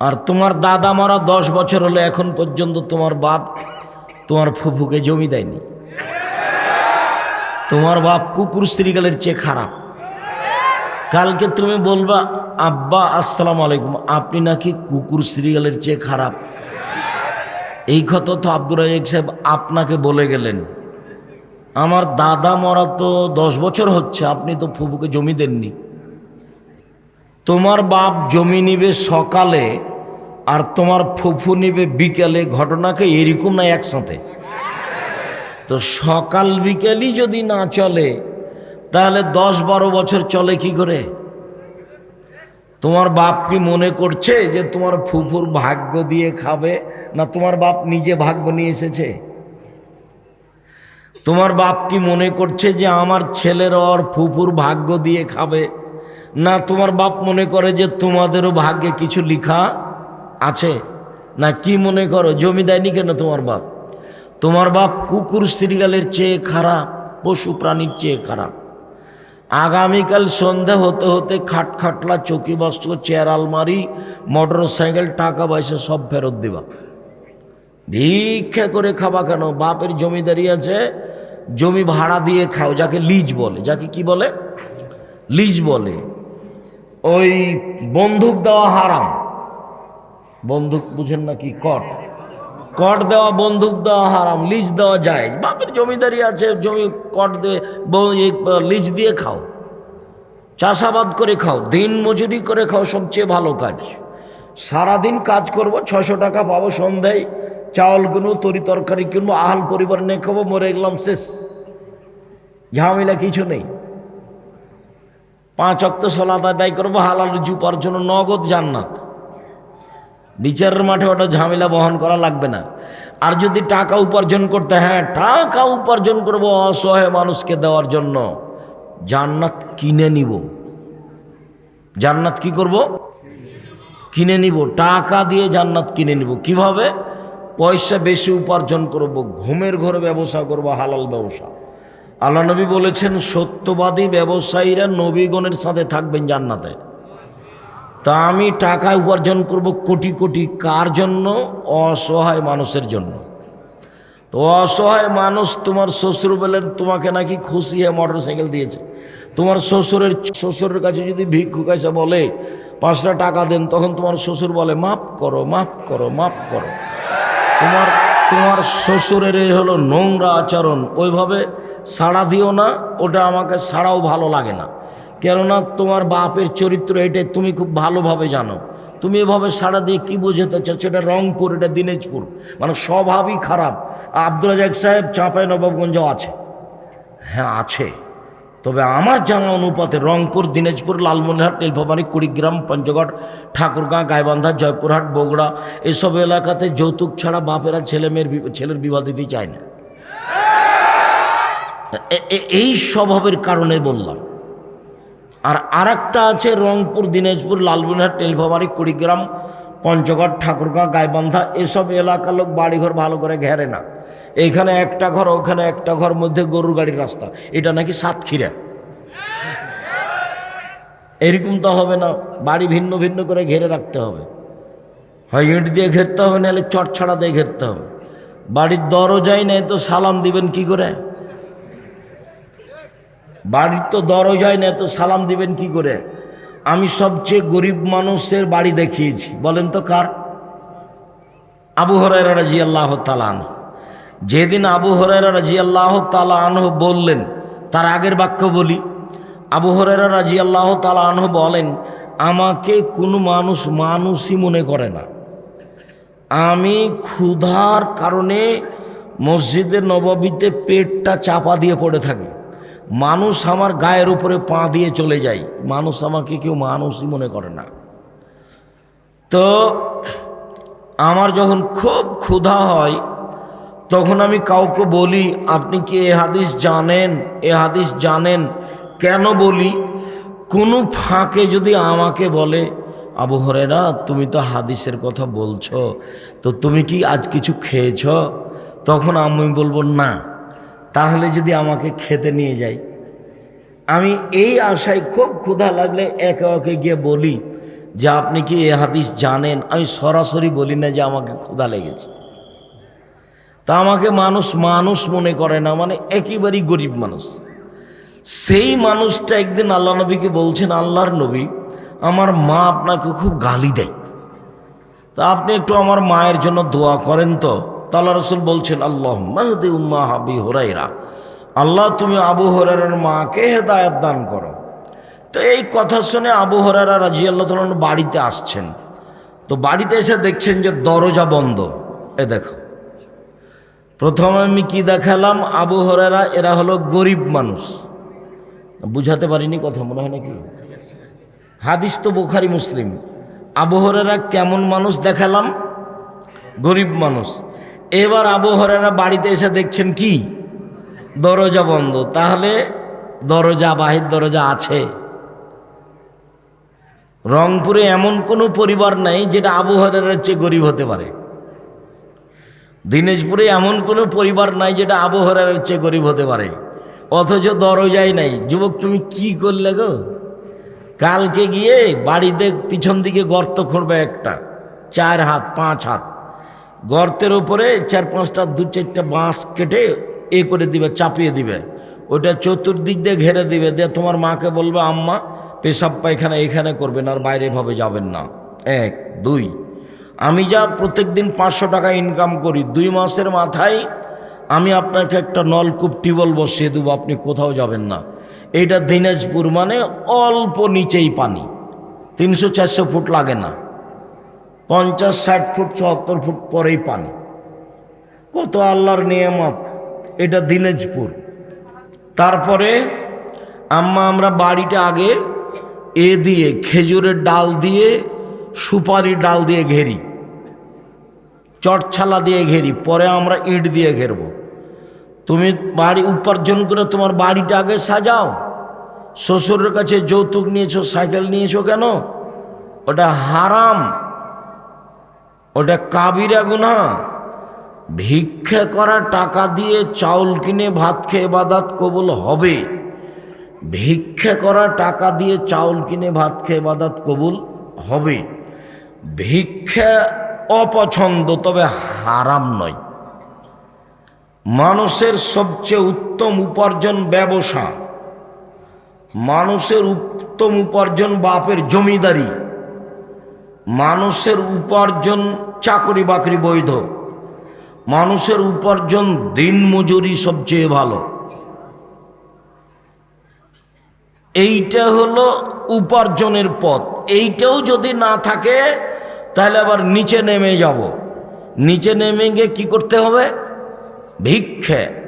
আর তোমার দাদা মারা দশ বছর হলে, এখন পর্যন্ত তোমার বাপ তোমার ফুফুকে জমি দেয়নি। তোমার বাপ কুকুর স্ত্রীগালের চেয়ে খারাপ। কালকে তুমি বলবা, আব্বা, আসসালামু আলাইকুম, আপনি নাকি কুকুর শ্রীগালের চেয়ে খারাপ? এই কথা তো আব্দুর রাজাক সাহেব আপনাকে বলে গেলেন। আমার দাদা মরা তো দশ বছর হচ্ছে, আপনি তো ফুফুকে জমি দেননি। তোমার বাপ জমি নিবে সকালে আর তোমার ফুফু নিবে বিকেলে। ঘটনাকে এরকম না, একসাথে। তো সকাল বিকেলই যদি না চলে, তাহলে দশ বারো বছর চলে কি করে? তোমার বাপ কি মনে করছে যে তোমার ফুফুর ভাগ্য দিয়ে খাবে না তোমার বাপ নিজে ভাগ্য নিয়ে এসেছে? তোমার বাপ কি মনে করছে যে আমার ছেলের ওর ফুফুর ভাগ্য দিয়ে খাবে? না তোমার বাপ মনে করে যে তোমাদেরও ভাগ্যে কিছু লিখা আছে? না কি মনে করো? জমি দেয়নি কেন তোমার বাপ? তোমার বাপ কুকুর শ্রীগালের চেয়ে খারাপ, পশু প্রাণীর চেয়ে খারাপ। আগামীকাল সন্ধ্যা হতে হতে খাট খাটলা, চকি বস্ত্র, চেয়ার আলমারি মোটর সাইকেল টাকা পয়সা সব ফেরত দিবা। ভিক্ষা করে খাবা কেন? বাপের জমিদারি আছে, জমি ভাড়া দিয়ে খাও, যাকে লিজ বলে। যাকে কি বলে? লিজ বলে। ওই বন্দুক দেওয়া হারাম। বন্দুক বুঝেন না কি কট? কট দেওয়া, বন্দুক দেওয়া হারাম, লিজ দেওয়া যায়। বাপের জমিদারি আছে, জমি কট দিয়ে লিজ দিয়ে খাও। চাষাবাদ করে খাও, দিন মজুরি করে খাও, সবচেয়ে ভালো কাজ। সারাদিন কাজ করব ছশো টাকা পাবো সন্ধ্যায়, চাউল কিনবো, তরি তরকারি কিনবো, আহাল পরিবার নিয়ে খাব, মরে গেলাম, শেষ। ঝামেলা কিছু নেই। পাঁচ অক্ত সলাত আদায় করব, হালাল রুজি উপার্জন নগদ জান্নাত। বিচারের মাঠে ওটা ঝামেলা বহন করা লাগবে না। আর যদি টাকা উপার্জন করতে হ্যাঁ টাকা উপার্জন করব অসহায় মানুষকে দেওয়ার জন্য, জান্নাত কিনে নিব। জান্নাত কি করব? কিনে নিব। টাকা দিয়ে জান্নাত কিনে নিব। কীভাবে? পয়সা বেশি উপার্জন করব, ঘুমের ঘরে ব্যবসা করব, হালাল ব্যবসা। আল্লাহ নবী বলেছেন, সত্যবাদী ব্যবসায়ীরা নবীগণের সাথে থাকবেন জান্নাতে। তা আমি টাকা উপার্জন করব কোটি কোটি কার জন্য? অসহায় মানুষের জন্য। তো অসহায় মানুষ তোমার শ্বশুর বলেন, তোমাকে নাকি খুশি হয়ে মোটর সাইকেল দিয়েছে। তোমার শ্বশুরের শ্বশুরের কাছে যদি ভিক্ষুক এসে বলে, পাঁচটা টাকা দেন, তখন তোমার শ্বশুর বলে, মাফ করো মাফ করো মাফ করো। তোমার তোমার শ্বশুরের এই হলো নোংরা আচরণ। ওইভাবে সাড়া দিও না, ওটা আমাকে সাড়াও ভালো লাগে না। কেননা তোমার বাপের চরিত্র এটাই, তুমি খুব ভালোভাবে জানো। তুমি এভাবে সাড়া দিয়ে কী বোঝাতে চাচ্ছ? এটা রংপুর, এটা দিনাজপুর। মানে স্বভাবই খারাপ। আব্দুল রাজাক সাহেব চাঁপাই নবাবগঞ্জ আছে। হ্যাঁ আছে। তবে আমার জানা অনুপাতে রংপুর, দিনাজপুর, লালমনিরহাট, নীলফামারী, কুড়িগ্রাম, পঞ্চগড়, ঠাকুরগাঁ, গাইবান্ধা, জয়পুরহাট, বগুড়া, এসব এলাকাতে যৌতুক ছাড়া বাপেরা ছেলে মেয়ের বি- ছেলের বিবাহ দিতে চায় না। এই স্বভাবের কারণে বললাম। আর আরেকটা আছে রংপুর, দিনাজপুর, লালমনিরহাট, নীলফামারী, কুড়িগ্রাম, পঞ্চগড়, ঠাকুরগাঁ, গাইবান্ধা, এসব এলাকার লোক বাড়িঘর ভালো করে ঘেরে না। এইখানে একটা ঘর, ওখানে একটা ঘর মধ্যে গরুর গাড়ির রাস্তা। এটা নাকি সাতক্ষীরা? এরকম তো হবে না, বাড়ি ভিন্ন ভিন্ন করে ঘেরে রাখতে হবে। হয় ইট দিয়ে ঘেরতে হবে, নাহলে চট ছাড়া দিয়ে ঘেরতে হবে। বাড়ির দরজাই নেই তো সালাম দিবেন কি করে? বাড়ির তো দরজায় নেই, তো সালাম দিবেন কি করে? আমি সবচেয়ে গরিব মানুষের বাড়ি দেখিয়েছি। বলেন তো কার? আবু হরাইরা রাজি আল্লাহ তালান যেদিন আবু হরাইরা রাজি আল্লাহ তালাহ বললেন, তার আগের বাক্য বলি, আবু হরাইরা রাজি আল্লাহ তালাহ বলেন, আমাকে কোনো মানুষ মানুষই মনে করে না। আমি ক্ষুধার কারণে মসজিদের নববীতে পেটটা চাপা দিয়ে পড়ে থাকি। মানুষ আমার গায়ের উপরে পা দিয়ে চলে যায়। মানুষ আমাকে কেউ মানুষই মনে করে না। তো আমার যখন খুব ক্ষুধা হয়, তখন আমি কাউকে বলি, আপনি কি এ হাদিস জানেন? এ হাদিস জানেন? কেন বলি? কোনো ফাঁকে যদি আমাকে বলে, আবু হরেরা তুমি তো হাদিসের কথা বলছো, তো তুমি কি আজ কিছু খেয়েছ? তখন আমি বলব, না। তাহলে যদি আমাকে খেতে নিয়ে যাই আমি এই আশায় খুব ক্ষুধা লাগলে একে একে গিয়ে বলি যে, আপনি কি এ হাদিস জানেন? আমি সরাসরি বলি না যে, আমাকে ক্ষুধা লেগেছে। তা আমাকে মানুষ মানুষ মনে করে না মানে একেবারেই গরিব মানুষ। সেই মানুষটা একদিন আল্লাহ নবীকে বলছেন, আল্লাহর নবী, আমার মা আপনাকে খুব গালি দেয়। তা আপনি একটু আমার মায়ের জন্য দোয়া করেন তো। তাল্লা রসুল বলছেন আল্লাহ মাহদি উম্মা হাবি হরাইরা আল্লাহ, তুমি আবু হরার মাকে হেদায়ত দান করো। তো এই কথা শুনে আবু হরারা রাজি আল্লাহ তালন বাড়িতে আসছেন। তো বাড়িতে এসে দেখছেন যে দরজা বন্ধ। এ দেখো, প্রথমে আমি কি দেখালাম? আবু হরারা এরা হলো গরিব মানুষ। বুঝাতে পারিনি কথা, মনে হয় নাকি? হাদিস তো বোখারি, মুসলিম। আবহরেরা কেমন মানুষ দেখালাম? গরিব মানুষ। এবার আবহরেরা বাড়িতে এসে দেখছেন কি? দরজা বন্ধ। তাহলে দরজা, বাহির দরজা আছে। রংপুরে এমন কোনো পরিবার নাই যেটা আবহরের চেয়ে গরিব হতে পারে। দিনাজপুরে এমন কোনো পরিবার নাই যেটা আবহরের চেয়ে গরিব হতে পারে। অথচ দরজাই নাই। যুবক, তুমি কি করলে গো? কালকে গিয়ে বাড়িতে পিছন দিকে গর্ত খুঁড়বে একটা। চার হাত, পাঁচ হাত। গর্তের উপরে চার পাঁচটা, দু চারটা বাঁশ কেটে এ করে দিবে, চাপিয়ে দিবে। ওটা চতুর্দিক দিয়ে ঘেরে দিবে। দিয়ে তোমার মাকে বলবে, আম্মা, পেশাব পায়খানা এখানে করবেন আর বাইরে ভাবে যাবেন না। এক, দুই, আমি যা প্রত্যেক দিন পাঁচশো টাকা ইনকাম করি, দুই মাসের মাথায় আমি আপনাকে একটা নলকূপ টিউবওয়েল বসিয়ে দেবো, আপনি কোথাও যাবেন না। এইটা দিনাজপুর মানে অল্প নিচেই পানি। তিনশো চারশো ফুট লাগে না। পঞ্চাশ, ষাট ফুট চুয়াত্তর ফুট পরেই পানি। কত আল্লাহর নিয়ামত। এটা দিনাজপুর। তারপরে আম্মা, আমরা বাড়িটা আগে এ দিয়ে খেজুরের ডাল দিয়ে সুপারি ডাল দিয়ে ঘেরি। চটছালা দিয়ে ঘেরি। পরে আমরা ইট দিয়ে ঘেরব। তুমি বাড়ি উপার্জন করে তোমার বাড়িটা আগে সাজাও। শ্বশুরের কাছে যৌতুক নিয়েছো, সাইকেল নিয়েছো কেন? ওটা হারাম। ওটা কাবিরা গুনা ভিক্ষা করা টাকা দিয়ে চাউল কিনে ভাত খেয়ে বাদাত কবুল হবে। ভিক্ষা করা টাকা দিয়ে চাউল কিনে ভাত খেয়ে বাদাত কবুল হবে। ভিক্ষা অপছন্দ, তবে হারাম নয়। মানুষের সবচেয়ে উত্তম উপার্জন ব্যবসা। মানুষের উত্তম উপার্জন বাপের জমিদারি। মানুষের উপার্জন চাকরি বাকরি বৈধ। মানুষের উপার্জন দিন মজুরি সবচেয়ে ভালো। এইটা হলো উপার্জনের পথ। এইটাও যদি না থাকে, তাহলে আবার নিচে নেমে যাব। নিচে নেমে গিয়ে কী করতে হবে? ভিক্ষে।